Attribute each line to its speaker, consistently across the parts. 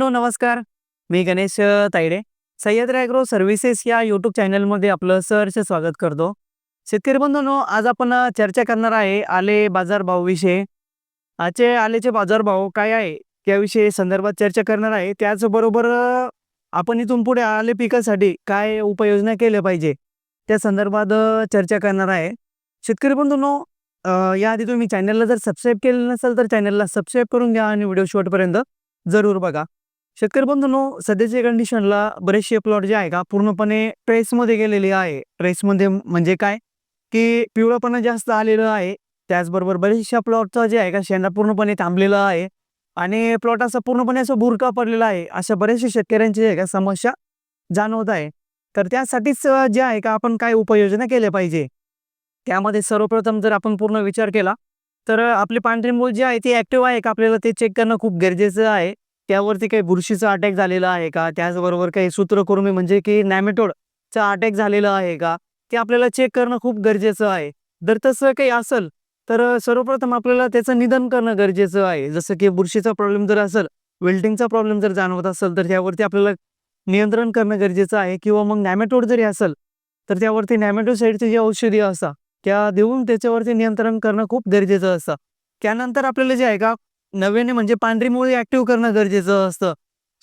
Speaker 1: मित्रांनो नमस्कार. मी गणेश तायडे. सह्याद्री ॲग्रो सर्व्हिसेस या यूट्यूब चॅनलमध्ये आपलं सहर्ष स्वागत करतो. शेतकरी बंधूंनो आज आपण चर्चा करणार आहे आले बाजारभावाविषयी आजचे आलेचे बाजारभाव काय आहे त्याविषयी संदर्भात चर्चा करणार आहे. त्याचबरोबर आपण इथून पुढे आले पिकासाठी काय उपाययोजना केल्या पाहिजे त्या संदर्भात चर्चा करणार आहे. शेतकरी बंधूंनो याआधी तुम्ही चॅनलला जर सबस्क्राईब केलं नसेल तर चॅनलला सबस्क्राईब करून घ्या आणि व्हिडिओ शेवटपर्यंत जरूर बघा. शेतकरी बंधूंनो सध्याच्या कंडिशनला बरेचसे प्लॉट जे आहे का पूर्णपणे ट्रेसमध्ये गेलेले आहे. ट्रेसमध्ये म्हणजे काय? की पिवळापणा जास्त आलेलं आहे. त्याचबरोबर बरेचशा प्लॉटचं जे आहे का शेंडा पूर्णपणे थांबलेला आहे. आणि प्लॉट असा पूर्णपणे असं बुरका पडलेला आहे. अशा बऱ्याचशा शेतकऱ्यांची जे आहे का समस्या जाणवत आहे. तर त्यासाठीच जे आहे का आपण काय उपाययोजना केल्या पाहिजे? त्यामध्ये सर्वप्रथम जर आपण पूर्ण विचार केला तर आपले पांढरे मूल जे आहे ती ॲक्टिव्ह आहे का आपल्याला ते चेक करणं खूप गरजेचं आहे. त्यावरती काही बुरशीचा अटॅक झालेला आहे का? त्याचबरोबर काही सूत्रकृमी म्हणजे की नॅमेटोडचा अटॅक झालेला आहे का? ते आपल्याला चेक करणं खूप गरजेचं आहे. जर तसं काही असेल तर सर्वप्रथम आपल्याला त्याचं निदान करणं गरजेचं आहे. जसं की बुरशीचा प्रॉब्लेम जर असेल वेल्डिंगचा प्रॉब्लेम जर जाणवत असेल तर त्यावरती आपल्याला नियंत्रण करणं गरजेचं आहे. किंवा मग नॅमेटोड जरी असेल तर त्यावरती नॅमेटोसाईडची जी औषधी असतात त्या देऊन त्याच्यावरती नियंत्रण करणं खूप गरजेचं असतं. त्यानंतर आपल्याला जे आहे का नव्याने म्हणजे पांढरी मुळी ॲक्टिव्ह करणं गरजेचं असतं.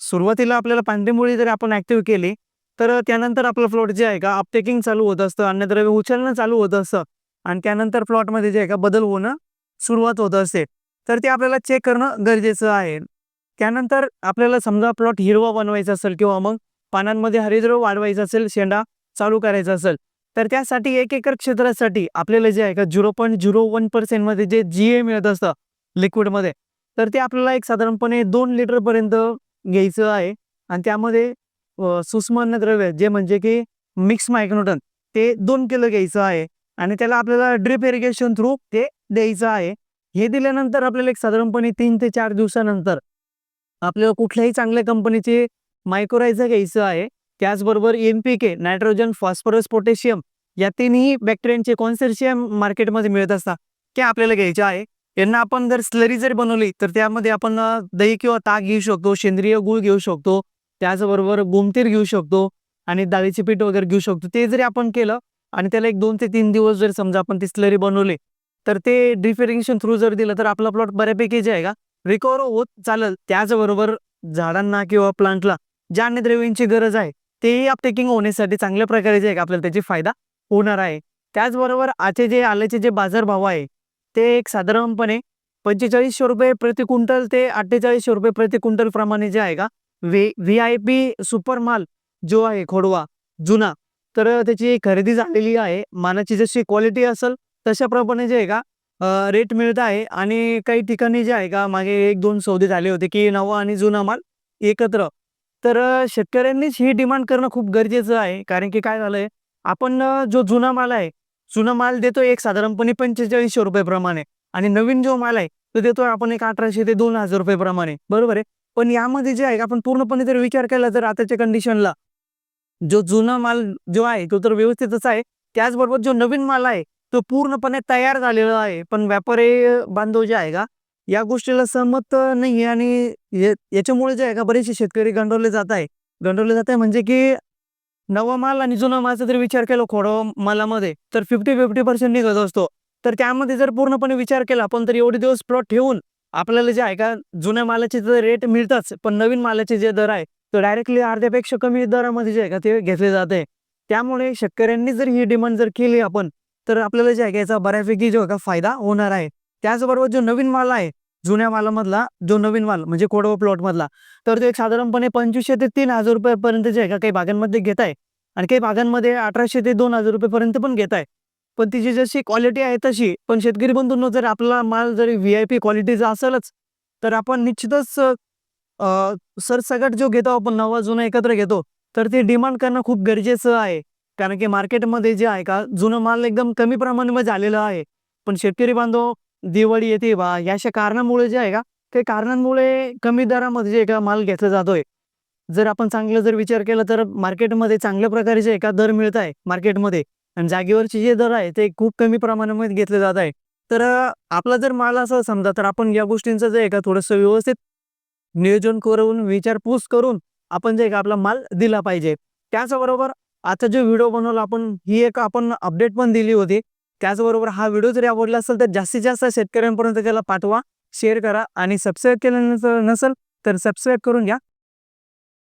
Speaker 1: सुरुवातीला आपल्याला पांढरी मुळी जर आपण ॲक्टिव्ह केली तर त्यानंतर आपलं प्लॉट जे आहे का अपटेकिंग चालू होत असतं अन्नद्रव्य उचलणं चालू होत असतं. आणि त्यानंतर प्लॉटमध्ये जे आहे का बदल होणं सुरुवात होत असते. तर ते आपल्याला चेक करणं गरजेचं आहे. त्यानंतर आपल्याला समजा प्लॉट हिरवा बनवायचा असेल किंवा मग पानांमध्ये हरिद्रव वाढवायचा असेल शेंडा चालू करायचा असेल तर त्यासाठी एक एकर क्षेत्रासाठी आपल्याला जे आहे का झिरो पॉईंट झिरो वन पर्सेंटमध्ये जे जी ए मिळत असतं लिक्विडमध्ये तर ते आपल्याला एक साधारणपणे दोन लिटरपर्यंत घ्यायचं आहे. आणि त्यामध्ये अ, सूक्ष्म अन्नद्रव्य जे म्हणजे की मिक्स मायक्रोटन ते दोन किलो घ्यायचं आहे. आणि त्याला आपल्याला ड्रिप इरिगेशन थ्रू ते द्यायचं आहे. हे दिल्यानंतर आपल्याला एक साधारणपणे तीन ते चार दिवसानंतर आपल्याला कुठल्याही चांगल्या कंपनीचे मायक्रोरायझर घ्यायचं आहे. त्याचबरोबर N P K nitrogen phosphorus potassium या तिन्ही बॅक्टेरियांचे कॉन्सर्शियम मार्केटमध्ये मिळत असतात ते आपल्याला घ्यायचे आहे. यांना आपण जर स्लरी जर बनवली तर त्यामध्ये आपण दही किंवा ताक घेऊ शकतो सेंद्रिय गूळ घेऊ शकतो त्याचबरोबर गोमतीर घेऊ शकतो आणि डाळीचे पीठ वगैरे घेऊ शकतो. ते जरी आपण केलं आणि त्याला एक दोन ते तीन दिवस जर समजा आपण ती स्लरी बनवली तर ते डिफेरिंगेशन थ्रू जर दिलं तर आपला प्लॉट बऱ्यापैकी जे आहे का रिकवर होत चालेल. त्याचबरोबर झाडांना किंवा प्लांटला ज्या अन्नद्रव्यांची गरज आहे तेही अपटेकिंग होण्यासाठी चांगल्या प्रकारे जे आहे का आपल्याला त्याची फायदा होणार आहे. त्याचबरोबर आजचे जे आल्याचे जे बाजारभाव आहे ते एक साधारणपणे पंचेचाळीसशे रुपये प्रति क्विंटल ते अठ्ठेचाळीसशे रुपये प्रति क्विंटल प्रमाणे जे आहे का V V I P super माल जो आहे खोडवा जुना तर त्याची खरेदी झालेली आहे. मालाची जशी क्वालिटी असेल तशाप्रमाणे जे आहे का रेट मिळत आहे. आणि काही ठिकाणी जे आहे का मागे एक दोन सौदे झाले होते की नवा आणि जुना माल एकत्र. तर शेतकऱ्यांनीच ही डिमांड करणं खूप गरजेचं आहे. कारण की काय झालंय आपण जो जुना माल आहे जुना माल देतो एक साधारणपणे पंचेचाळीसशे रुपये प्रमाणे. आणि नवीन जो माल आहे तो देतो आपण एक अठराशे ते दोन हजार रुपये प्रमाणे. बरोबर आहे? पण यामध्ये जे आहे आपण पूर्णपणे जर विचार केला तर आताच्या कंडिशनला जो जुना माल जो आहे तो तर व्यवस्थितच आहे. त्याचबरोबर जो नवीन माल आहे तो पूर्णपणे तयार झालेला आहे. पण व्यापारी बांधव जे आहे का या गोष्टीला सहमत नाही आणि याच्यामुळे जे आहे का बरेचसे शेतकरी गंडवले जात आहे. गंडवले जात आहे म्हणजे की नवा माल आणि जुना मालचा जर विचार केला खोडवा मालामध्ये तर फिफ्टी फिफ्टी पर्सेंट निघत असतो. तर त्यामध्ये जर पूर्णपणे विचार केला पण तर एवढे दिवस प्लॉट ठेवून आपल्याला जे आहे का जुन्या मालाचे तर रेट मिळतात पण नवीन मालाचे जे दर आहे तर डायरेक्टली अर्ध्यापेक्षा कमी दरामध्ये जे आहे का ते घेतले जात. आहे त्यामुळे शेतकऱ्यांनी जर ही डिमांड जर केली आपण तर आपल्याला जे आहे का याचा बऱ्यापैकी जो आहे का फायदा होणार आहे. त्याचबरोबर जो नवीन माल आहे जुन्या मालामधला जो नवीन माल म्हणजे कोडवा प्लॉटमधला तर तो एक साधारणपणे पंचवीसशे ते तीन हजार रुपयापर्यंत जे आहे का काही भागांमध्ये घेत आहे आणि काही भागांमध्ये अठराशे ते दोन हजार रुपयेपर्यंत पण घेत आहे पण तिची जशी क्वालिटी आहे तशी पण शेतकरी बंधूंनो जर आपला माल जरी व्ही आय पी क्वालिटीचा असेलच तर आपण निश्चितच अ, सरसकट जो घेतो आपण नवा जुना एकत्र घेतो तर ते डिमांड करणं खूप गरजेचं आहे. कारण की मार्केटमध्ये जे आहे का जुनं माल एकदम कमी प्रमाणामध्ये आलेलं आहे. पण शेतकरी बांधव दिवाळी येते बा या अशा कारणामुळे जे आहे का काही कारणांमुळे कमी दरामध्ये जे का माल घेतला जातोय. जर आपण चांगलं जर विचार केला तर मार्केटमध्ये चांगल्या प्रकारे जे एका दर मिळत आहे मार्केटमध्ये. आणि जागेवरचे जे दर आहे ते खूप कमी प्रमाणामध्ये घेतले जात आहे. तर आपला जर माल असं समजा तर आपण या गोष्टींचं जे आहे का थोडंसं व्यवस्थित नियोजन करून विचारपूस करून आपण जे का आपला माल दिला पाहिजे. त्याचबरोबर आता जो व्हिडिओ बनवला आपण ही एक आपण अपडेट पण दिली होती. त्याचबरोबर हा व्हिडिओ जरी आवडला असेल तर जास्तीत जास्त शेतकऱ्यांपर्यंत त्याला पाठवा शेअर करा आणि सबस्क्राईब केलं नस- नसेल तर सबस्क्राईब करून घ्या.